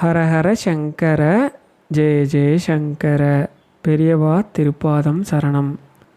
ஹரஹர சங்கர ஜெய ஜெய சங்கர பெரியவா திருப்பாதம் சரணம்.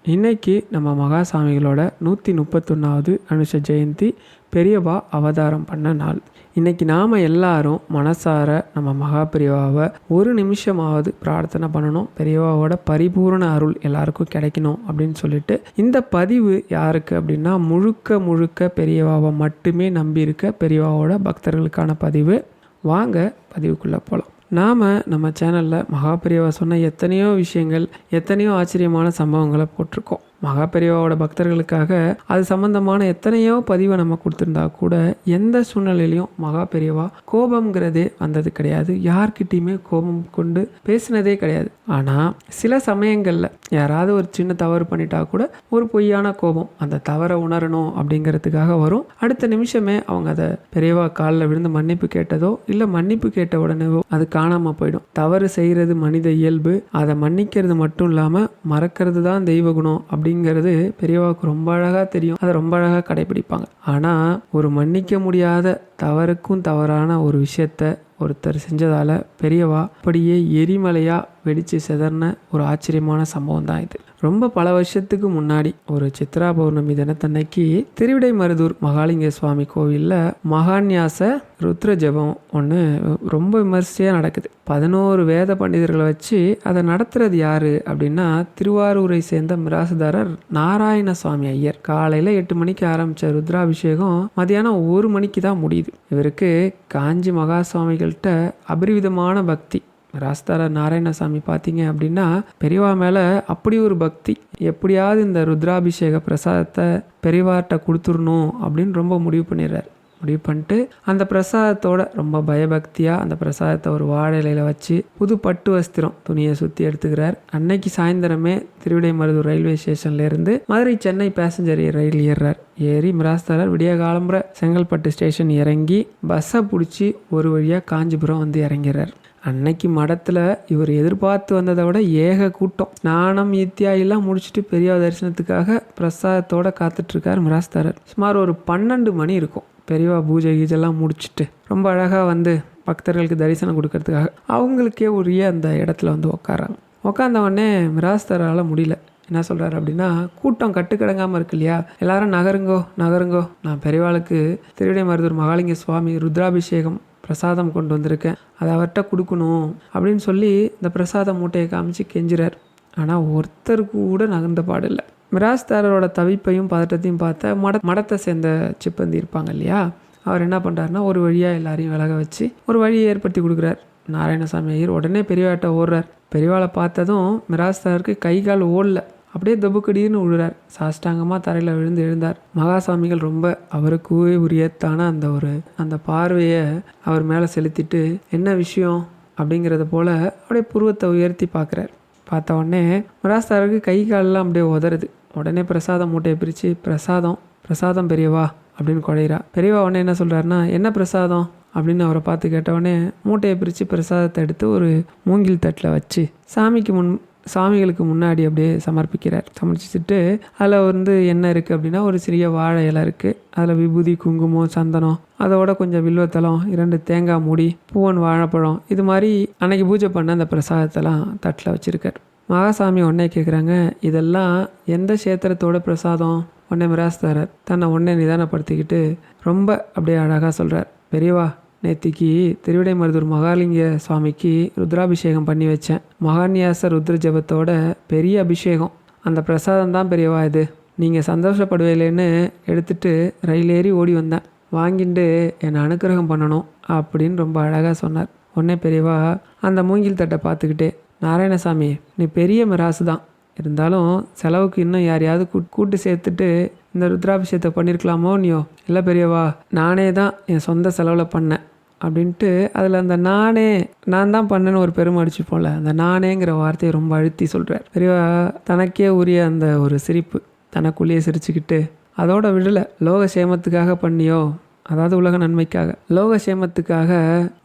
இன்னைக்கு நம்ம மகாசாமிகளோட நூற்றி முப்பத்தொன்னாவது அனுஷ ஜெயந்தி பெரியவா அவதாரம் பண்ண நாள். இன்னைக்கு நாம் எல்லாரும் மனசார நம்ம மகா பெரியவாவை ஒரு நிமிஷமாவது பிரார்த்தனை பண்ணணும். பெரியவாவோட பரிபூரண அருள் எல்லாருக்கும் கிடைக்கணும் அப்படின்னு சொல்லிட்டு இந்த பதிவு யாருக்கு அப்படின்னா முழுக்க முழுக்க பெரியவாவை மட்டுமே நம்பியிருக்க பெரியவாவோட பக்தர்களுக்கான பதிவு. வாங்க பதிவுக்குள்ளே போகலாம் நாம் நம்ம சேனலில் மகாபிரியவா சொன்ன எத்தனையோ விஷயங்கள் எத்தனையோ ஆச்சரியமான சம்பவங்களை போட்டிருக்கோம். மகாபெரியவாவோட பக்தர்களுக்காக அது சம்பந்தமான எத்தனையோ பதிவை நம்ம கொடுத்துருந்தா கூட எந்த சூழ்நிலையிலையும் மகாபெரியவா கோபம்ங்கிறதே வந்தது கிடையாது. யார்கிட்டையுமே கோபம் கொண்டு பேசினதே கிடையாது. ஆனால் சில சமயங்களில் யாராவது ஒரு சின்ன தவறு பண்ணிட்டா கூட ஒரு பொய்யான கோபம் அந்த தவறை உணரணும் அப்படிங்கிறதுக்காக வரும். அடுத்த நிமிஷமே அவங்க அதை பெரியவா காலில் விழுந்து மன்னிப்பு கேட்டதோ இல்லை மன்னிப்பு கேட்ட உடனேவோ அது காணாமல் போயிடும். தவறு செய்கிறது மனித இயல்பு. அதை மன்னிக்கிறது மட்டும் இல்லாமல் மறக்கிறது தான் தெய்வ குணம் அப்படிங்கிறது பெரியவாவுக்கு ரொம்ப அழகாக தெரியும். அதை ரொம்ப அழகாக கடைபிடிப்பாங்க. ஆனால் ஒரு மன்னிக்க முடியாத தவறுக்கும் தவறான ஒரு விஷயத்த ஒருத்தர் செஞ்சதால் பெரியவா அப்படியே எரிமலையாக வெடித்து செதறின ஒரு ஆச்சரியமான சம்பவம் தான் இது. ரொம்ப பல வருஷத்துக்கு முன்னாடி ஒரு சித்ரா பௌர்ணமி தினத்தன்னைக்கு திருவிடைமருதூர் மகாலிங்க சுவாமி கோவிலில் மகான்யாச ருத்ர ஜபம் ஒன்று ரொம்ப விமர்சையாக நடக்குது. பதினோரு வேத பண்டிதர்களை வச்சு அதை நடத்துறது யாரு அப்படின்னா திருவாரூரை சேர்ந்த மிராசுதாரர் நாராயண சுவாமி ஐயர். காலையில் எட்டு மணிக்கு ஆரம்பித்த ருத்ராபிஷேகம் மதியானம் ஒரு மணிக்கு தான் முடியுது. இவருக்கு காஞ்சி மகா சுவாமிகள்கிட்ட அபரிவிதமான பக்தி. ராஸ்தார நாராயணசாமி பார்த்தீங்க அப்படின்னா பெரியவா மேலே அப்படி ஒரு பக்தி எப்படியாவது இந்த ருத்ராபிஷேக பிரசாதத்தை பெரியவார்கிட்ட கொடுத்துடணும் அப்படின்னு ரொம்ப முடிவு பண்ணிடுறார். முடிவு பண்ணிட்டு அந்த பிரசாதத்தோட ரொம்ப பயபக்தியாக அந்த பிரசாதத்தை ஒரு வாழை வச்சு புது பட்டு வஸ்திரம் துணியை சுற்றி எடுத்துக்கிறார். அன்னைக்கு சாயந்தரமே திருவிடைமருதூர் ரயில்வே ஸ்டேஷன்லேருந்து மதுரை சென்னை பேசஞ்சர் ரயில் ஏறுறார். ஏறி மிராஸ்தாரர் விடிய காலம்புற செங்கல்பட்டு ஸ்டேஷன் இறங்கி பஸ்ஸை பிடிச்சி ஒரு வழியாக காஞ்சிபுரம் வந்து இறங்கிறார். அன்னைக்கு மடத்தில் இவர் எதிர்பார்த்து வந்ததை விட ஏக கூட்டம். ஸ்நானம் இத்தியாயெல்லாம் எல்லாம் முடிச்சுட்டு பெரிய தரிசனத்துக்காக பிரசாதத்தோட காத்துட்ருக்கார் மிராஸ்தாரர். சுமார் ஒரு பன்னெண்டு மணி இருக்கும். பெரியவா பூஜை கீஜெல்லாம் முடிச்சுட்டு ரொம்ப அழகாக வந்து பக்தர்களுக்கு தரிசனம் கொடுக்கறதுக்காக அவங்களுக்கே உரிய அந்த இடத்துல வந்து உக்காராங்க. உக்காந்த உடனே மிராஸ்தரால் முடியல. என்ன சொல்கிறாரு அப்படின்னா கூட்டம் கட்டுக்கடங்காமல் இருக்கு இல்லையா? எல்லாரும் நகருங்கோ நகருங்கோ. நான் பெரியவாளுக்கு திருவிடை மருதூர் மகாலிங்க சுவாமி ருத்ராபிஷேகம் பிரசாதம் கொண்டு வந்திருக்கேன். அதை அவர்கிட்ட கொடுக்கணும் அப்படின்னு சொல்லி இந்த பிரசாத மூட்டையை காமிச்சு கெஞ்சுறார். ஆனால் ஒருத்தருக்கு கூட நகர்ந்த பாடில்லை. மிராஸ்தாரரோட தவிப்பையும் பதட்டத்தையும் பார்த்த மட மடத்தை சேர்ந்த சிப்பந்தி இருப்பாங்க இல்லையா? அவர் என்ன பண்ணுறாருன்னா ஒரு வழியாக எல்லாரையும் விலக வச்சு ஒரு வழியை ஏற்படுத்தி கொடுக்குறார். நாராயணசாமி ஐயர் உடனே பெரியவாட்ட ஓடுறார். பெரியவாளை பார்த்ததும் மிராஸ்தாருக்கு கை கால் ஓடல. அப்படியே தபுக்கடின்னு விழுறார் சாஷ்டாங்கமாக தரையில் விழுந்து எழுந்தார். மகாசாமிகள் ரொம்ப அவருக்கு உரியத்தான அந்த ஒரு அந்த பார்வையை அவர் மேலே செலுத்திட்டு என்ன விஷயம்? அப்படிங்கிறத போல் அப்படியே புருவத்தை உயர்த்தி பார்க்குறார். பார்த்த உடனே மிராஸ்தாருக்கு கை காலெல்லாம் அப்படியே உதறுது. உடனே பிரசாதம் மூட்டையை பிரித்து பிரசாதம் பிரசாதம் பெரியவா அப்படின்னு குழையிறா. பெரியவா உடனே என்ன சொல்கிறாருன்னா என்ன பிரசாதம்? அப்படின்னு அவரை பார்த்து கேட்டவுடனே மூட்டையை பிரித்து பிரசாதத்தை எடுத்து ஒரு மூங்கில் தட்டில் வச்சு சாமிக்கு முன் சாமிகளுக்கு முன்னாடி அப்படியே சமர்ப்பிக்கிறார். சமர்ப்பிச்சுட்டு அதில் வந்து என்ன இருக்குது அப்படின்னா ஒரு சிறிய வாழை இலை இருக்குது அதில் விபூதி குங்குமம் சந்தனம் அதோட கொஞ்சம் வில்வத்தலம் இரண்டு தேங்காய் மூடி பூவன் வாழைப்பழம் இது மாதிரி அன்னைக்கு பூஜை பண்ண அந்த பிரசாதத்தெல்லாம் தட்டில் வச்சுருக்கார். மகாசாமி உடனே கேட்குறாங்க இதெல்லாம் எந்த சேத்திரத்தோட பிரசாதம்? உடனே மிராஸ்தாரர் தன்னை உடனே நிதானப்படுத்திக்கிட்டு ரொம்ப அப்படியே அழகாக சொல்கிறார் பெரியவா நேத்திக்கு திருவிடைமருதூர் மகாலிங்க சுவாமிக்கு ருத்ராபிஷேகம் பண்ணி வச்சேன். மகான்யாச ருத்ர ஜபத்தோட பெரிய அபிஷேகம். அந்த பிரசாதம் தான் பெரியவா இது. நீங்கள் சந்தோஷப்படுவேலேன்னு எடுத்துட்டு ரயில் ஏறி ஓடி வந்தேன். வாங்கிட்டு என்னை அனுக்கிரகம் பண்ணணும் அப்படின்னு ரொம்ப அழகாக சொன்னார். உடனே பெரியவா அந்த மூங்கில் தட்டை பார்த்துக்கிட்டே நாராயணசாமி நீ பெரிய மிராசு தான். இருந்தாலும் செலவுக்கு இன்னும் யாரையாவது கூ கூட்டு சேர்த்துட்டு இந்த ருத்ராபிஷேகத்தை பண்ணியிருக்கலாமோ நீயோ இல்லை பெரியவா நானே தான் என் சொந்த செலவில் பண்ணேன் அப்படின்ட்டு அதில் அந்த நானே நான் தான் பண்ணேன்னு ஒரு பெருமை அடிச்சுப்போம்ல அந்த நானேங்கிற வார்த்தையை ரொம்ப அழுத்தி சொல்கிறார் பெரியவா தனக்கே உரிய அந்த ஒரு சிரிப்பு தனக்குள்ளேயே சிரிச்சுக்கிட்டு அதோட விடலை லோக சேமத்துக்காக பண்ணியோ? அதாவது உலக நன்மைக்காக. லோக சேமத்துக்காக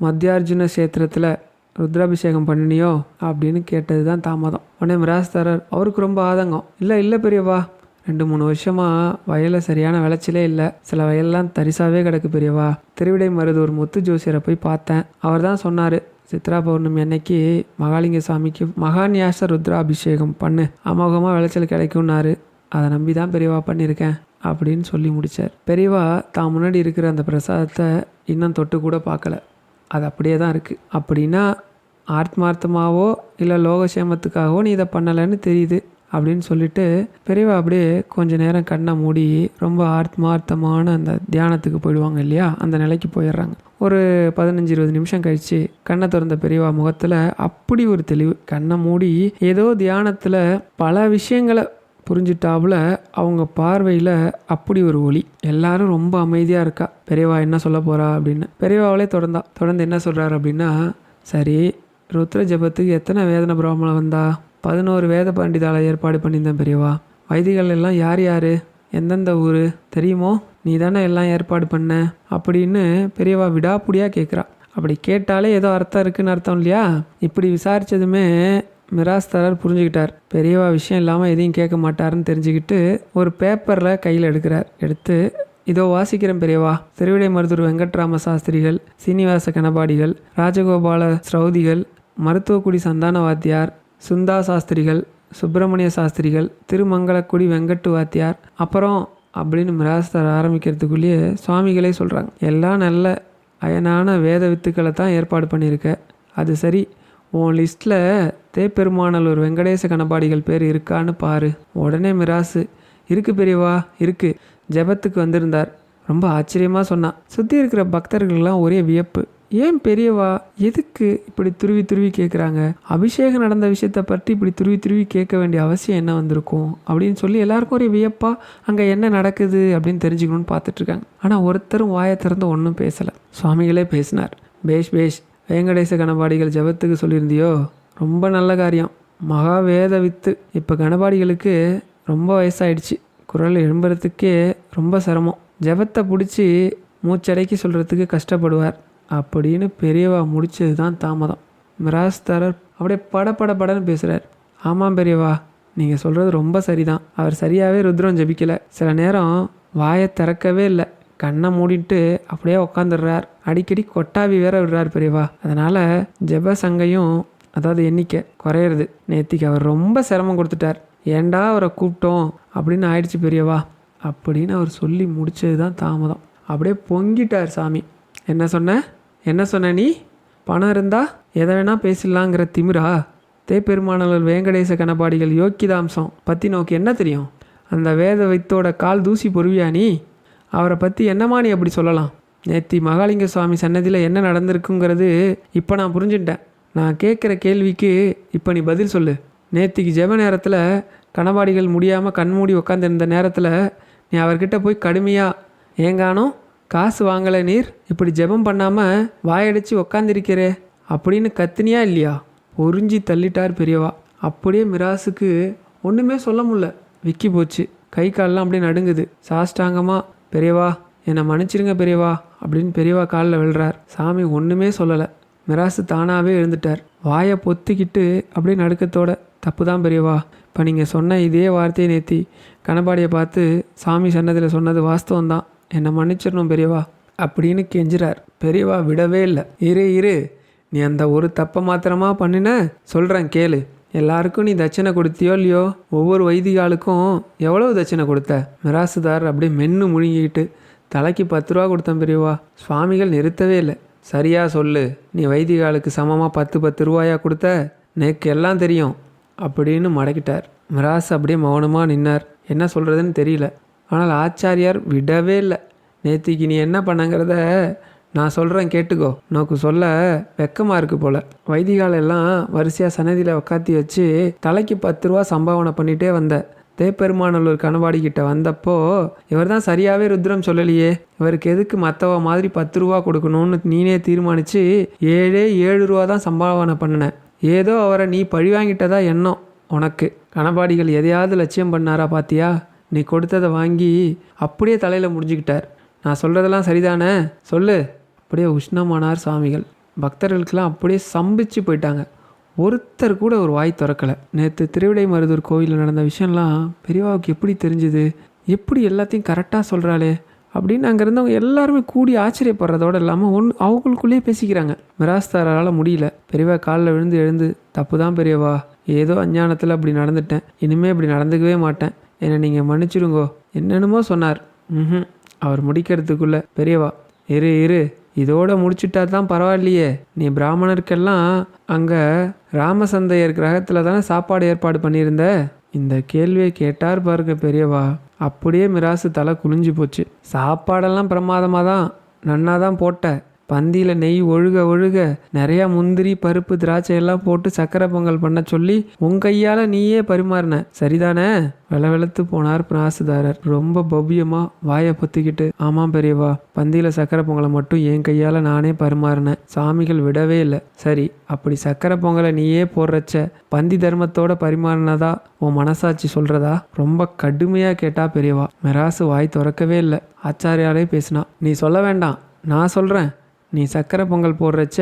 மத்தியார்ஜுன கஷேத்திரத்தில் ருத்ராபிஷேகம் பண்ணினியோ அப்படின்னு கேட்டது தான் தாமதம். உடனே மிராஸ்தாரர் அவருக்கு ரொம்ப ஆதங்கம். இல்லை இல்லை பெரியவா. ரெண்டு மூணு வருஷமாக வயலில் சரியான விளைச்சலே இல்லை. சில வயல்லாம் தரிசாவே கிடக்கு பெரியவா. திருவிடை மருதூர் முத்து ஜோசியரை போய் பார்த்தேன். அவர் தான் சொன்னார் சித்ரா பௌர்ணமி அன்னைக்கு மகாலிங்க சாமிக்கு மகாநியாச ருத்ராபிஷேகம் பண்ணு. அமோகமாக விளைச்சல் கிடைக்கும்னாரு. அதை நம்பி தான் பெரியவா பண்ணியிருக்கேன். அப்படின்னு சொல்லி முடித்தார் பெரியவா தான் முன்னாடி இருக்கிற அந்த பிரசாதத்தை இன்னும் தொட்டு கூட பார்க்கல. அது அப்படியே தான் இருக்குது அப்படின்னா ஆத்மார்த்தமாகவோ இல்லை லோகசேமத்துக்காகவோ நீ இதை பண்ணலைன்னு தெரியுது அப்படின்னு சொல்லிட்டு பெரியவா அப்படியே கொஞ்ச நேரம் கண்ணை மூடி ரொம்ப ஆத்மார்த்தமான அந்த தியானத்துக்கு போயிடுவாங்க இல்லையா? அந்த நிலைக்கு போயிடுறாங்க. ஒரு பதினஞ்சு இருபது நிமிஷம் கழித்து கண்ணை திறந்த பெரியவா முகத்தில் அப்படி ஒரு தெளிவு. கண்ணை மூடி ஏதோ தியானத்தில் பல விஷயங்களை புரிஞ்சிட்டாப்புல அவங்க பார்வையில் அப்படி ஒரு ஒளி. எல்லாரும் ரொம்ப அமைதியாக இருக்கா? பெரியவா என்ன சொல்ல போகிறா அப்படின்னு. பெரியவாவளே தொடர்ந்தா. தொடர்ந்து என்ன சொல்கிறாரு அப்படின்னா சரி ருத்ர ஜபத்துக்கு எத்தனை வேதனை பிராமணம் வந்தா? பதினோரு வேத பண்டிதால ஏற்பாடு பண்ணியிருந்தேன் பெரியவா. வைதிகள் எல்லாம் யார் யார்? எந்தெந்த ஊர்? தெரியுமோ? நீ தானே எல்லாம் ஏற்பாடு பண்ண? அப்படின்னு பெரியவா விடாப்புடியாக கேட்குறா அப்படி கேட்டாலே ஏதோ அர்த்தம் இருக்குன்னு அர்த்தம் இல்லையா? இப்படி விசாரித்ததுமே மிராஸ்தாரர் புரிஞ்சுக்கிட்டார். பெரியவா விஷயம் இல்லாமல் எதையும் கேட்க மாட்டாருன்னு தெரிஞ்சுக்கிட்டு ஒரு பேப்பரில் கையில் எடுக்கிறார். எடுத்து இதோ வாசிக்கிறேன் பெரியவா. திருவிடை மருத்துவர் வெங்கட்ராம சாஸ்திரிகள் சீனிவாச கணபாடிகள் ராஜகோபால ஸ்ரௌதிகள் மருத்துவக்குடி சந்தான வாத்தியார் சுந்தா சாஸ்திரிகள் சுப்பிரமணிய சாஸ்திரிகள் திருமங்கலக்குடி வெங்கட்டு வாத்தியார் அப்புறம் அப்படின்னு மிராஸ்தர் ஆரம்பிக்கிறதுக்குள்ளேயே சுவாமிகளே சொல்கிறாங்க எல்லாம் நல்ல அயனான வேத வித்துக்களை தான் ஏற்பாடு பண்ணியிருக்க. அது சரி உன் லிஸ்ட்டில் தேப்பெருமானலூர் வெங்கடேச கணபாடிகள் பேர் இருக்கான்னு பாரு. உடனே மிராசு இருக்கு பெரியவா இருக்கு. ஜெபத்துக்கு வந்திருந்தார். ரொம்ப ஆச்சரியமாக சொன்னான் சுற்றி இருக்கிற பக்தர்கள்லாம் ஒரே வியப்பு. ஏன் பெரியவா எதுக்கு இப்படி துருவி துருவி கேட்குறாங்க அபிஷேகம் நடந்த விஷயத்தை பற்றி இப்படி துருவி துருவி கேட்க வேண்டிய அவசியம் என்ன வந்திருக்கும்? அப்படின்னு சொல்லி எல்லாருக்கும் ஒரே வியப்பா அங்கே என்ன நடக்குது? அப்படின்னு தெரிஞ்சுக்கணும்னு பார்த்துட்ருக்காங்க ஆனால் ஒருத்தரும் வாயை திறந்து ஒன்றும் பேசலை. சுவாமிகளே பேசினார். பேஷ் பேஷ் வேங்கடேச கணபாடிகள் ஜெபத்துக்கு சொல்லியிருந்தியோ? ரொம்ப நல்ல காரியம். மகா வேத வித்து. இப்போ கணபாடிகளுக்கு ரொம்ப வயசாயிடுச்சு. குரல் எழும்புறதுக்கே ரொம்ப சிரமம். ஜெபத்தை பிடிச்சி மூச்சடைக்கி சொல்கிறதுக்கு கஷ்டப்படுவார். அப்படின்னு பெரியவா முடிச்சது தான் தாமதம். மிராஸ்தாரர் அப்படியே பட பட படன்னு பேசுகிறார் ஆமாம் பெரியவா நீங்கள் சொல்கிறது ரொம்ப சரிதான். அவர் சரியாகவே ருத்ரம் ஜபிக்கலை. சில நேரம் வாயை திறக்கவே இல்லை. கண்ணை மூடிட்டு அப்படியே உக்காந்துடுறார். அடிக்கடி கொட்டாவி வேற விடுறார் பெரியவா. அதனால் ஜெப சங்கையும் அதாவது எண்ணிக்கை குறையிறது. நேத்திக்கு அவர் ரொம்ப சிரமம் கொடுத்துட்டார். ஏன்டா அவரை கூப்பிட்டோம்? அப்படின்னு ஆயிடுச்சு பெரியவா. அப்படின்னு அவர் சொல்லி முடிச்சது தான் தாமதம். அப்படியே பொங்கிட்டார் சாமி. என்ன சொன்ன? என்ன சொன்ன நீ? பணம் இருந்தா எதை வேணால் பேசிடலாங்கிற திமிரா? தேப்பெருமானவர் வேங்கடேச கணபாடிகள் யோக்கிதாம்சம் பற்றி நோக்கி என்ன தெரியும்? அந்த வேத வைத்தோட கால் தூசி பொறுவியா நீ? அவரை பற்றி என்னமா நீ அப்படி சொல்லலாம்? நேத்தி மகாலிங்க சுவாமி சன்னதியில் என்ன நடந்திருக்குங்கிறது இப்போ நான் புரிஞ்சுட்டேன் நான் கேட்குற கேள்விக்கு இப்போ நீ பதில் சொல்லு. நேற்றுக்கு ஜெப நேரத்தில் கணவாடிகள் முடியாமல் கண்மூடி உட்காந்துருந்த நேரத்தில் நீ அவர்கிட்ட போய் கடுமையாக ஏங்கானோ காசு வாங்கலை நீர் இப்படி ஜெபம் பண்ணாமல் வாயடிச்சு உக்காந்துருக்கிறே அப்படின்னு கத்தினியா இல்லையா? பொறிஞ்சி தள்ளிட்டார் பெரியவா. அப்படியே மிராசுக்கு ஒன்றுமே சொல்ல முடியல. விக்கி போச்சு. கை கால்லாம் அப்படியே நடுங்குது. சாஷ்டாங்கமாக பெரியவா என்னை மன்னிச்சிருங்க பெரியவா அப்படின்னு பெரியவா காலில் விழுறார் சாமி ஒன்றுமே சொல்லலை. மிராசு தானாகவே எழுந்துட்டார். வாயை பொத்திக்கிட்டு அப்படியே நடுக்கத்தோட தப்பு தான் பெரியவா இப்போ நீங்கள் சொன்ன இதே வார்த்தையை நேத்தி கணபாடியை பார்த்து சாமி சன்னதியில் சொன்னது வாஸ்தவம் தான் என்னை மன்னிச்சிடணும் பெரியவா அப்படின்னு கெஞ்சுறார். பெரியவா விடவே இல்லை. இரு இரு நீ அந்த ஒரு தப்பை மாத்திரமா பண்ணின? சொல்கிறேன் கேளு. எல்லாருக்கும் நீ தட்சணை கொடுத்தியோ இல்லையோ ஒவ்வொரு வைதிகாலுக்கும் எவ்வளவு தட்சணை கொடுத்த? மிராசுதார் அப்படியே மென்று முழுங்கிக்கிட்டு தலைக்கு பத்து ரூபா கொடுத்தேன் பெரியவா சுவாமிகள் நிறுத்தவே இல்லை. சரியா சொல்லு. நீ வைதிகாலுக்கு சமமாக பத்து பத்து ரூபாயா கொடுத்த? நேக்கு எல்லாம் தெரியும். அப்படின்னு மடக்கிட்டார். மிராஸ் அப்படியே மௌனமாக நின்னார். என்ன சொல்கிறதுன்னு தெரியல. ஆனால் ஆச்சாரியார் விடவே இல்லை. நேத்திக்கு நீ என்ன பண்ணங்கிறத நான் சொல்கிறேன் கேட்டுக்கோ. நோக்கு சொல்ல வெக்கமாக இருக்கு போல். வைதிகால எல்லாம் வரிசையாக சன்னதியில் உக்காத்தி வச்சு தலைக்கு பத்து ரூபா சம்பாவனை பண்ணிகிட்டே வந்த. தேப்பெருமானல்லூர் கணவாடி கிட்ட வந்தப்போ இவர் தான் சரியாகவே ருத்ரம் சொல்லலையே. இவருக்கு எதுக்கு மற்றவ மாதிரி பத்து ரூபா கொடுக்கணும்னு நீனே தீர்மானித்து ஏழே ஏழு ரூபா தான் சம்பாவனை பண்ணினேன் ஏதோ அவரை நீ பழி வாங்கிட்டதா எண்ணம். உனக்கு. கணபாடிகள் எதையாவது லட்சியம் பண்ணாரா பாத்தியா? நீ கொடுத்ததை வாங்கி அப்படியே தலையில் முடிஞ்சுக்கிட்டார். நான் சொல்கிறதெல்லாம் சரிதானே? சொல்லு. அப்படியே உஷ்ணமானார் சாமிகள். பக்தர்களுக்கெல்லாம் அப்படியே சம்பிச்சு போயிட்டாங்க. ஒருத்தர் கூட ஒரு வாய் திறக்கலை. நேற்று திருவிடை மருதூர் கோவிலில் நடந்த விஷயம்லாம் பெரியவாவுக்கு எப்படி தெரிஞ்சுது? எப்படி எல்லாத்தையும் கரெக்டாக சொல்கிறாளே அப்படின்னு அங்கே இருந்தவங்க எல்லாருமே கூடி ஆச்சரியப்படுறதோடு இல்லாமல் ஒன்று அவங்களுக்குள்ளேயே பேசிக்கிறாங்க. மிராஸ்தாரால் முடியல. பெரியவா காலில் விழுந்து எழுந்து தப்பு தான் பெரியவா. ஏதோ அஞ்ஞானத்தில் அப்படி நடந்துட்டேன். இனிமேல் இப்படி நடந்துக்கவே மாட்டேன். என்னை நீங்கள் மன்னிச்சிடுங்கோ. என்னென்னமோ சொன்னார். ம் அவர் முடிக்கிறதுக்குள்ளே பெரியவா இரு இரு. இதோட முடிச்சிட்டா தான் பரவாயில்லையே. நீ பிராமணருக்கெல்லாம் அங்கே ராமசந்தையர் கிரகத்தில் தானே சாப்பாடு ஏற்பாடு பண்ணியிருந்த? இந்த கேள்வியை கேட்டார் பாருங்க பெரியவா. அப்படியே மிராசு தலை குனிஞ்சு போச்சு. சாப்பாடெல்லாம் பிரமாதமாக தான் நன்னா தான் போட்ட. பந்தியில் நெய் ஒழுக ஒழுக நிறையா முந்திரி பருப்பு திராட்சை எல்லாம் போட்டு சக்கரை பொங்கல் பண்ண சொல்லி உன் கையால் நீயே பரிமாறின. சரிதானே? வெள வெளுத்து போனார் பிராசுதாரர் ரொம்ப பவ்யமாக வாயை பொத்திக்கிட்டு ஆமாம் பெரியவா பந்தியில் சக்கரை பொங்கலை மட்டும் என் கையால் நானே பரிமாறினேன் சாமிகள் விடவே இல்லை. சரி அப்படி சக்கரை பொங்கலை நீயே போடுறச்ச பந்தி தர்மத்தோட பரிமாறினதா உன் மனசாட்சி சொல்கிறதா ரொம்ப கடுமையாக கேட்டா பெரியவா. மெராசு வாய் திறக்கவே இல்லை. ஆச்சாரியாலே பேசினா நீ சொல்ல வேண்டாம் நான் சொல்கிறேன் நீ சக்கரை பொங்கல் போடுறச்ச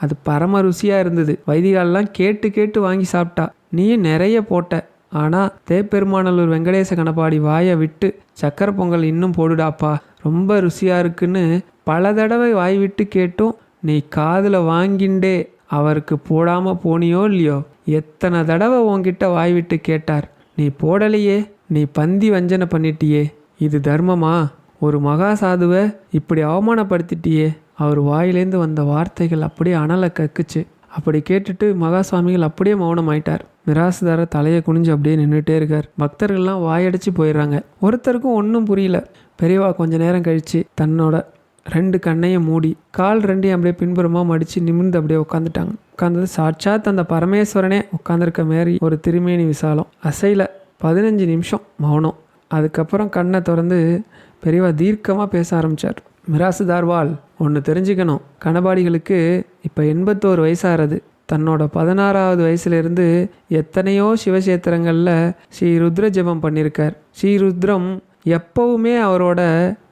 அது பரம ருசியாக இருந்தது. வைதிகாலெலாம் கேட்டு கேட்டு வாங்கி சாப்பிட்டா. நீயும் நிறைய போட்ட. ஆனால் தேப்பெருமானல்லூர் வெங்கடேச கணப்பாடி வாயை விட்டு சக்கரை பொங்கல் இன்னும் போடுடாப்பா. ரொம்ப ருசியாக இருக்குன்னு பல தடவை வாய் விட்டு கேட்டும். நீ காதில் வாங்கிண்டே. அவருக்கு போடாமல் போனியோ இல்லையோ? எத்தனை தடவை உன்கிட்ட வாய் விட்டு கேட்டார். நீ போடலையே. நீ பந்தி வஞ்சனை பண்ணிட்டியே. இது தர்மமா? ஒரு மகா சாதுவை. இப்படி அவமானப்படுத்திட்டியே. அவர் வாயிலேந்து வந்த வார்த்தைகள் அப்படியே அனலை கக்குச்சு. அப்படி கேட்டுட்டு மகாசுவாமிகள் அப்படியே மௌனம் ஆயிட்டார் மிராசுதாரர் தலையை குனிஞ்சு அப்படியே நின்றுட்டே இருக்கார். பக்தர்கள்லாம் வாயடிச்சு போயிடுறாங்க. ஒருத்தருக்கும் ஒன்றும் புரியல. பெரியவா கொஞ்ச நேரம் கழிச்சு தன்னோட ரெண்டு கண்ணையும் மூடி கால் ரெண்டையும் அப்படியே பின்புறமாக மடித்து நிமிர்ந்து அப்படியே உட்காந்துட்டாங்க உட்காந்தது சாட்சாத் அந்த பரமேஸ்வரனே உட்காந்துருக்க மாரி ஒரு திருமேனி விசாலம். அசையில் பதினஞ்சு நிமிஷம் மௌனம். அதுக்கப்புறம் கண்ணை திறந்து பெரியவா தீர்க்கமாக பேச ஆரம்பித்தார் மிராசுதார்வால் ஒன்று தெரிஞ்சுக்கணும். கணபாடிகளுக்கு இப்போ எண்பத்தோரு வயசாகிறது தன்னோட பதினாறாவது வயசுலேருந்து எத்தனையோ சிவசேத்திரங்களில் ஸ்ரீ ருத்ர ஜெபம் பண்ணியிருக்கார் ஸ்ரீ ருத்ரம் எப்பவுமே அவரோட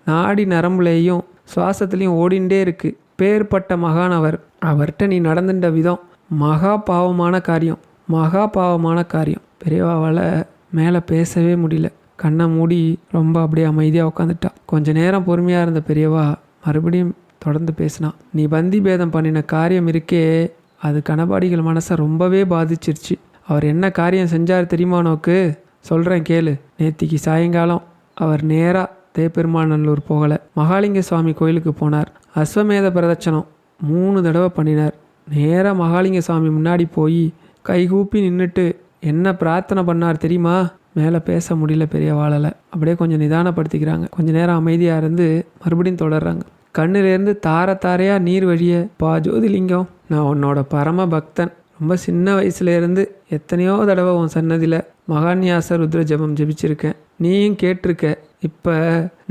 நாடி நரம்புலேயும் சுவாசத்துலேயும் ஓடிண்டே இருக்கு. பேர்பட்ட மகான் அவர் அவர்கிட்ட நீ நடந்துட்ட விதம் மகா பாவமான காரியம். மகா பாவமான காரியம். பெரியவாவால் மேலே பேசவே முடியல. கண்ணை மூடி ரொம்ப அப்படியே அமைதியாக உட்காந்துட்டா கொஞ்ச நேரம் பொறுமையாக இருந்த பெரியவா மறுபடியும் தொடர்ந்து பேசினா நீ பந்தி பேதம் பண்ணின காரியம் இருக்கே. அது கணபாடிகள் மனசை ரொம்பவே பாதிச்சிருச்சு. அவர் என்ன காரியம் செஞ்சார் தெரியுமா நோக்கு சொல்கிறேன் கேளு. நேத்திக்கு சாயங்காலம் அவர் நேராக தேப்பெருமாநல்லூர் போகலை. மகாலிங்க சுவாமி கோயிலுக்கு போனார். அஸ்வமேத பிரதட்சணம் மூணு தடவை பண்ணினார். நேராக மகாலிங்க சுவாமி முன்னாடி போய் கைகூப்பி நின்றுட்டு என்ன பிரார்த்தனை பண்ணார் தெரியுமா? மேலே பேச முடியல பெரிய வாழலை அப்படியே கொஞ்சம் நிதானப்படுத்திக்கிறாங்க. கொஞ்ச நேரம் அமைதியாக இருந்து மறுபடியும் தொடர்றாங்க. கண்ணிலேருந்து தார தாரையாக நீர் வழிய பா ஜோதிலிங்கம் நான் உன்னோட பரம பக்தன். ரொம்ப சின்ன வயசுலேருந்து எத்தனையோ தடவை உன் சன்னதியில் மகான்யாச ருத்ர ஜபம் ஜெபிச்சிருக்கேன். நீயும் கேட்டிருக்க இப்போ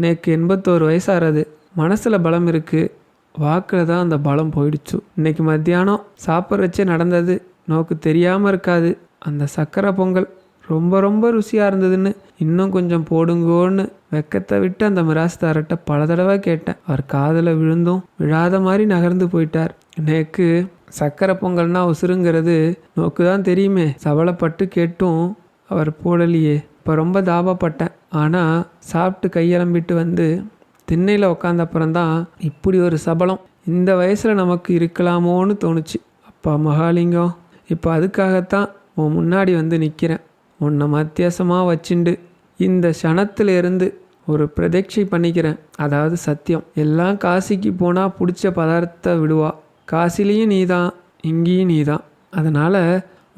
நேற்று எண்பத்தோரு வயசாகிறது மனசில் பலம் இருக்குது வாக்கில் தான் அந்த பலம் போயிடுச்சு. இன்னைக்கு மத்தியானம் சாப்பிட்றச்சே நடந்தது. நோக்கு தெரியாமல் இருக்காது. அந்த சக்கரை பொங்கல். ரொம்ப ரொம்ப ருசியாக இருந்ததுன்னு இன்னும் கொஞ்சம் போடுங்கோன்னு வெக்கத்தை விட்டு அந்த மிராஸ்தார்கிட்ட பல தடவை கேட்டேன். அவர் காதில் விழுந்தும் விழாத மாதிரி நகர்ந்து போயிட்டார். எனக்கு சக்கரை பொங்கல்னா உசுருங்கிறது நோக்கு தான் தெரியுமே. சபலப்பட்டு கேட்டும் அவர் போடலையே. இப்போ ரொம்ப தாபப்பட்டேன். ஆனால் சாப்பிட்டு கையலம்பிட்டு வந்து திண்ணையில் உட்காந்த அப்புறம்தான் இப்படி ஒரு சபலம் இந்த வயசில் நமக்கு இருக்கலாமோன்னு தோணுச்சு. அப்பா மகாலிங்கம் இப்போ அதுக்காகத்தான் உன் முன்னாடி வந்து நிற்கிறேன் உன்னை மத்தியாசமாக வச்சுண்டு இந்த க்ஷணத்திலிருந்து ஒரு பிரதட்சை பண்ணிக்கிறேன். அதாவது சத்தியம். எல்லாம் காசிக்கு போனால் பிடிச்ச பதார்த்தத்தை விடுவா. காசிலையும் நீ தான் இங்கேயும் நீ தான் அதனால்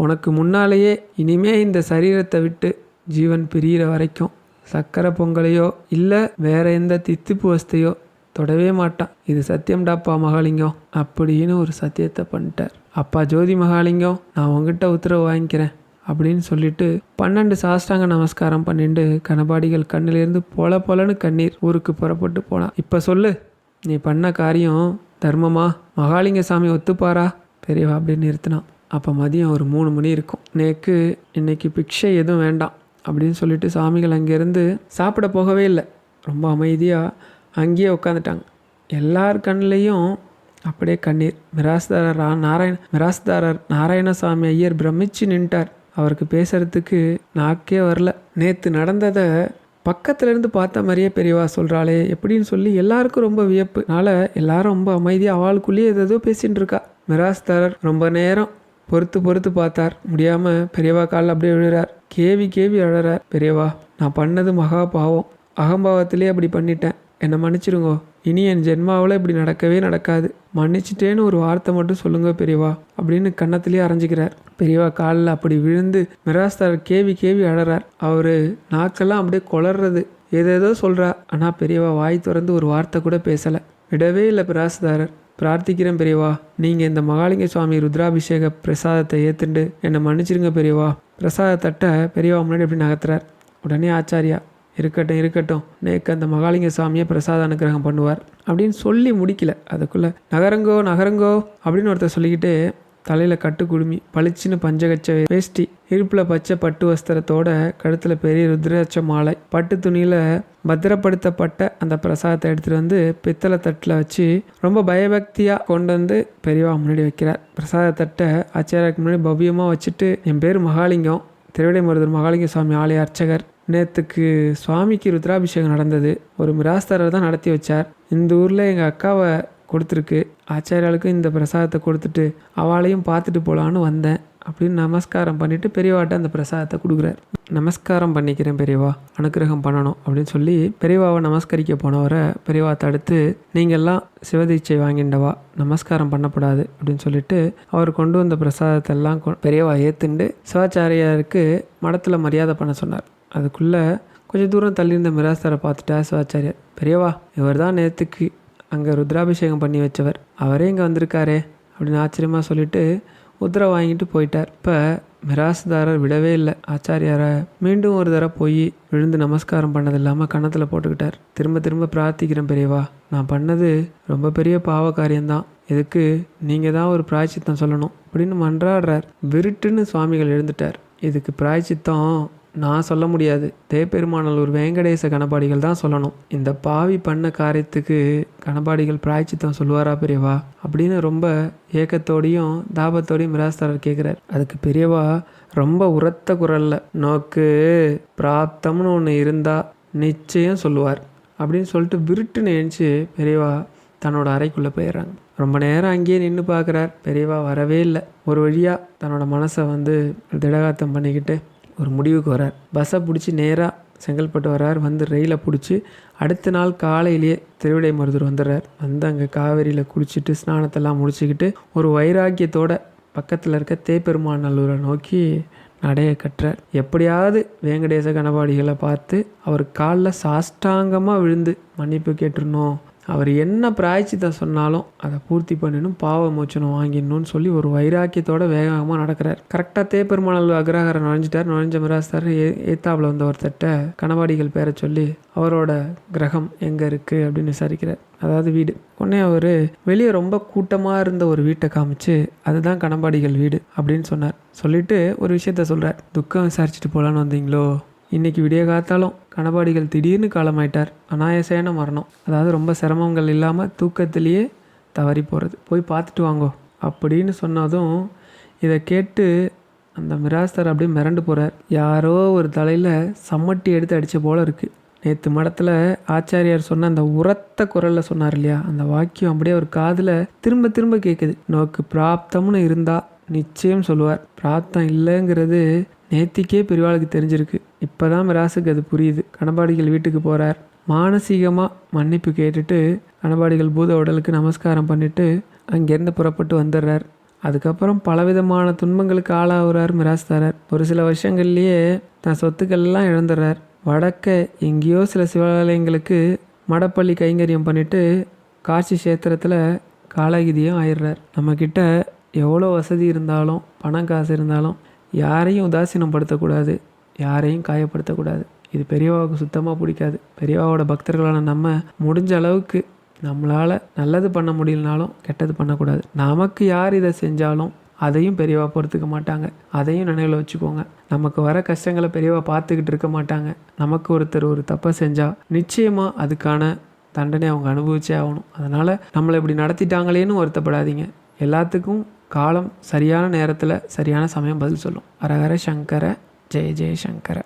உனக்கு முன்னாலேயே இனிமே இந்த சரீரத்தை விட்டு ஜீவன் பிரியிற வரைக்கும் சக்கரை பொங்கலையோ இல்லை வேற எந்த தித்திப்பு வஸ்தையோ தொடவே மாட்டான். இது சத்தியம்டாப்பா மகாலிங்கம். அப்படின்னு ஒரு சத்தியத்தை பண்ணிட்டார். அப்பா ஜோதி மகாலிங்கம் நான் உங்ககிட்ட உத்தரவு வாங்கிக்கிறேன். அப்படின்னு சொல்லிட்டு பன்னெண்டு சாஷ்டாங்க நமஸ்காரம் பண்ணிட்டு கனபாடிகள் கண்ணிலிருந்து பொல பொலன்னு கண்ணீர் ஊருக்கு புறப்பட்டு போனான் இப்போ சொல்லு நீ பண்ண காரியம் தர்மமா? மகாலிங்க சாமி ஒத்துப்பாரா? பெரியவா அப்படின்னு நிறுத்தினான். அப்போ மதியம் ஒரு மூணு மணி இருக்கும். நேக்கு இன்னைக்கு பிக்ஷை எதுவும் வேண்டாம் அப்படின்னு சொல்லிட்டு சாமிகள் அங்கேருந்து சாப்பிட போகவே இல்லை. ரொம்ப அமைதியாக அங்கேயே உட்காந்துட்டாங்க எல்லார் கண்ணிலையும் அப்படியே கண்ணீர். மிராஸ்தாரர் ரா நாராயண மிராஸ்தாரர் நாராயணசாமி ஐயர் பிரமிச்சு நின்ட்டார். அவருக்கு பேசுறதுக்கு நாக்கே வரல. நேற்று நடந்ததை பக்கத்துலேருந்து பார்த்த மாதிரியே பெரியவா சொல்கிறாளே எப்படின்னு சொல்லி எல்லாருக்கும் ரொம்ப வியப்புனால எல்லாரும் ரொம்ப அமைதியாக அவளுக்குள்ளேயே ஏதேதோ பேசிகிட்டு இருக்கா. மிராஸ்தாரர் ரொம்ப நேரம் பொறுத்து பொறுத்து பார்த்தார். முடியாமல் பெரியவா காலில் அப்படியே விழுறார். KV KV அழறார். பெரியவா நான் பண்ணது மகா பாவம். அகம்பாவத்திலே அப்படி பண்ணிட்டேன். என்னை மன்னிச்சிடுங்கோ இனி என் ஜென்மாவில் இப்படி நடக்கவே நடக்காது. மன்னிச்சிட்டேன்னு ஒரு வார்த்தை மட்டும் சொல்லுங்க பெரியவா அப்படின்னு கன்னத்திலேயே அரைஞ்சிக்கிறார். பெரியவா காலில் அப்படி விழுந்து மிராஸ்தார் கேவி கேவி அழறார். அவர் நாக்கெல்லாம் அப்படியே குளறது ஏதேதோ சொல்கிறா ஆனால் பெரியவா வாய் திறந்து ஒரு வார்த்தை கூட பேசலை. விடவே இல்லை பிராசுதாரர் பிரார்த்திக்கிறேன் பெரியவா நீங்கள் இந்த மகாலிங்க சுவாமி ருத்ராபிஷேக பிரசாதத்தை ஏற்றுண்டு என்னை மன்னிச்சிருங்க பெரியவா. பிரசாத தட்டை பெரியவா முன்னாடி எப்படி நகர்த்துறார். உடனே ஆச்சாரியா இருக்கட்டும் இருக்கட்டும். நேக்கு அந்த மகாலிங்க சாமியை பிரசாத அனுகிரகம் பண்ணுவார். அப்படின்னு சொல்லி முடிக்கல. அதுக்குள்ளே நகரங்கோ நகரங்கோ அப்படின்னு ஒருத்தர் சொல்லிக்கிட்டு தலையில் கட்டு குடுமி பளிச்சுன்னு பஞ்சகச்ச வேஷ்டி இடுப்பில் பச்சை பட்டு வஸ்திரத்தோட கழுத்தில் பெரிய ருத்ராட்ச மாலை பட்டு துணியில் பத்திரப்படுத்தப்பட்ட அந்த பிரசாதத்தை எடுத்துகிட்டு வந்து பித்தளை தட்டில் வச்சு ரொம்ப பயபக்தியாக கொண்டு வந்து பெரியவா முன்னாடி வைக்கிறார். பிரசாத தட்டை ஆச்சாரியாக்கு முன்னாடி பவ்யமாக வச்சுட்டு என் பேர் மகாலிங்கம். திருவிடை மருதூர் மகாலிங்க சுவாமி ஆலய அர்ச்சகர். நேற்றுக்கு சுவாமிக்கு ருத்ராபிஷேகம் நடந்தது. ஒரு மிராஸ்தாரர் தான் நடத்தி வச்சார். இந்த ஊரில் எங்கள் அக்காவை கொடுத்துருக்கு. ஆச்சாரியாளுக்கும் இந்த பிரசாதத்தை கொடுத்துட்டு அவளையும் பார்த்துட்டு போகலான்னு வந்தேன். அப்படின்னு நமஸ்காரம் பண்ணிவிட்டு பெரியவாட்ட அந்த பிரசாதத்தை கொடுக்குறார். நமஸ்காரம் பண்ணிக்கிறேன் பெரியவா. அனுக்கிரகம் பண்ணணும் அப்படின்னு சொல்லி பெரியவாவை நமஸ்கரிக்க போனவரை பெரியவா தடுத்து நீங்கள்லாம் சிவதீட்சை வாங்கிண்டவா. நமஸ்காரம் பண்ணக்கூடாது அப்படின்னு சொல்லிட்டு அவர் கொண்டு வந்த பிரசாதத்தை எல்லாம் கொ- பெரியவா ஏத்துண்டு சிவாச்சாரியாருக்கு மடத்தில் மரியாதை பண்ண சொன்னார். அதுக்குள்ளே கொஞ்சம் தூரம் தள்ளியிருந்த மிராஸ்தாரை பார்த்துட்டா சிவாச்சாரியார் பெரியவா இவர் தான் நேற்றுக்கு அங்கே ருத்ராபிஷேகம் பண்ணி வச்சவர். அவரே இங்கே வந்திருக்காரே அப்படின்னு ஆச்சரியமாக சொல்லிட்டு உத்தரவு வாங்கிட்டு போயிட்டார். இப்போ மிராசுதாரர் விடவே இல்லை. ஆச்சாரியாரை மீண்டும் ஒரு தடவை போய் விழுந்து நமஸ்காரம் பண்ணது இல்லாமல் கணத்தில் போட்டுக்கிட்டார். திரும்ப திரும்ப பிரார்த்திக்கிறேன் பெரியவா நான் பண்ணது ரொம்ப பெரிய பாவ காரியம்தான் இதுக்கு நீங்கள் தான் ஒரு பிராய்ச்சித்தம் சொல்லணும் அப்படின்னு மன்றாடுறார். விருட்டுன்னு சுவாமிகள் எழுந்துட்டார். இதுக்கு பிராய்ச்சித்தம் நான் சொல்ல முடியாது. தேப்பெருமானல்லூர் வேங்கடேச கணபாடிகள் தான் சொல்லணும். இந்த பாவி பண்ண காரியத்துக்கு கணபாடிகள் பிராய்ச்சித்தம் சொல்லுவாரா பெரியவா? அப்படின்னு ரொம்ப ஏக்கத்தோடையும் தாபத்தோடையும் மிராஸ்தாரர் கேட்குறார் அதுக்கு பெரியவா ரொம்ப உரத்த குரல்ல நோக்கு பிராப்தம்னு ஒன்று இருந்தா நிச்சயம் சொல்லுவார். அப்படின்னு சொல்லிட்டு விருட்டுன்னு நினச்சி பெரியவா தன்னோட அறைக்குள்ளே போயிடுறாங்க. ரொம்ப நேரம் அங்கேயே நின்று பார்க்குறார் பெரியவா வரவே இல்லை. ஒரு வழியாக தன்னோட மனசை வந்து திடகாத்தம் பண்ணிக்கிட்டு ஒரு முடிவுக்கு வரார். பஸ்ஸை பிடிச்சி நேராக செங்கல்பட்டு வர்றார். வந்து ரயிலை பிடிச்சி அடுத்த நாள் காலையிலேயே திருவிடை மருதூர் வந்துடுறார். வந்து அங்கே காவேரியில் குளிச்சுட்டு ஸ்நானத்தெல்லாம் முடிச்சுக்கிட்டு ஒரு வைராக்கியத்தோட பக்கத்தில் இருக்க தேப்பெருமாநல்லூரை நோக்கி நடைய கற்றார் எப்படியாவது வேங்கடேச கணபாடிகளை பார்த்து அவர் காலில் சாஷ்டாங்கமாக விழுந்து மன்னிப்பு கேட்டுருணும் அவர் என்ன பிராய்ச்சித்தம் சொன்னாலும் அதை பூர்த்தி பண்ணணும் பாவ மோச்சனம் வாங்கிடணும்னு சொல்லி ஒரு வைராக்கியத்தோட வேகமாக நடக்கிறார். கரெக்டாக தேப்பெருமாள் அக்ரஹாரம் நுழைஞ்சிட்டார். நுழைஞ்ச மிராஸ்தார் ஏ ஏத்தாப்பில் வந்த ஒருத்தட்ட கணவாடிகள் பேரை சொல்லி அவரோட கிரகம் எங்கே இருக்குது அப்படின்னு விசாரிக்கிறார். அதாவது வீடு. உடனே அவர் வெளியே ரொம்ப கூட்டமாக இருந்த ஒரு வீட்டை காமிச்சு அதுதான் கணபாடிகள் வீடு அப்படின்னு சொன்னார். சொல்லிட்டு ஒரு விஷயத்த சொல்கிறார் துக்கம் விசாரிச்சுட்டு போகலான்னு வந்தீங்களோ? இன்னைக்கு விடிய காத்தாலும் கணபாடிகள் திடீர்னு காலமாயிட்டார். அனாயசேன மரணம். அதாவது ரொம்ப சிரமங்கள் இல்லாமல் தூக்கத்திலேயே தவறி போகிறது போய் பார்த்துட்டு வாங்கோ. அப்படின்னு சொன்னதும் இதை கேட்டு அந்த மிராஸ்தர் அப்படியே மிரண்டு போகிறார் யாரோ ஒரு தலையில் சம்மட்டி எடுத்து அடித்த போல் இருக்குது நேற்று மடத்தில் ஆச்சாரியார் சொன்ன அந்த உரத்த குரலில் சொன்னார் இல்லையா? அந்த வாக்கியம் அப்படியே ஒரு காதில் திரும்ப திரும்ப கேட்குது நோக்கு பிராப்தம்னு இருந்தால் நிச்சயம் சொல்லுவார். பிராப்தம் இல்லைங்கிறது நேத்திக்கே பெரியவாளுக்கு தெரிஞ்சிருக்கு. இப்போ தான் மிராசுக்கு அது புரியுது. கணபாடிகள் வீட்டுக்கு போகிறார் மானசீகமாக மன்னிப்பு கேட்டுட்டு கணபாடிகள் பூத உடலுக்கு நமஸ்காரம் பண்ணிட்டு அங்கேருந்து புறப்பட்டு வந்துடுறார். அதுக்கப்புறம் பலவிதமான துன்பங்களுக்கு ஆளாகிறார் மிராஸ்தாரர். ஒரு சில வருஷங்கள்லேயே தன் சொத்துக்கள்லாம் இழந்துடுறார். வடக்க எங்கேயோ சில சிவாலயங்களுக்கு மடப்பள்ளி கைங்கரியம் பண்ணிட்டு காட்சி சேத்திரத்தில் காலகிதியும் ஆயிடுறார். நம்மக்கிட்ட எவ்வளோ வசதி இருந்தாலும் பணம் காசு இருந்தாலும் யாரையும் உதாசீனப்படுத்தக்கூடாது. யாரையும் காயப்படுத்தக்கூடாது. இது பெரியவாவுக்கு சுத்தமாக பிடிக்காது. பெரியவாவோட பக்தர்களான நம்ம முடிஞ்ச அளவுக்கு நம்மளால் நல்லது பண்ண முடியலனாலும் கெட்டது பண்ணக்கூடாது. நமக்கு யார் இதை செஞ்சாலும் அதையும் பெரியவா பொறுத்துக்க மாட்டாங்க. அதையும் நினைவில் வச்சுக்கோங்க. நமக்கு வர கஷ்டங்களை பெரியவா பார்த்துக்கிட்டு இருக்க மாட்டாங்க. நமக்கு ஒருத்தர் ஒரு தப்பை செஞ்சால் நிச்சயமாக அதுக்கான தண்டனை அவங்க அனுபவிச்சே ஆகணும். அதனால் நம்மளை இப்படி நடத்திட்டாங்களேன்னு வருத்தப்படாதீங்க. எல்லாத்துக்கும் காலம் சரியான நேரத்தில் சரியான சமயம் பதில் சொல்லும். அரகர சங்கர ஜெய ஜெய சங்கர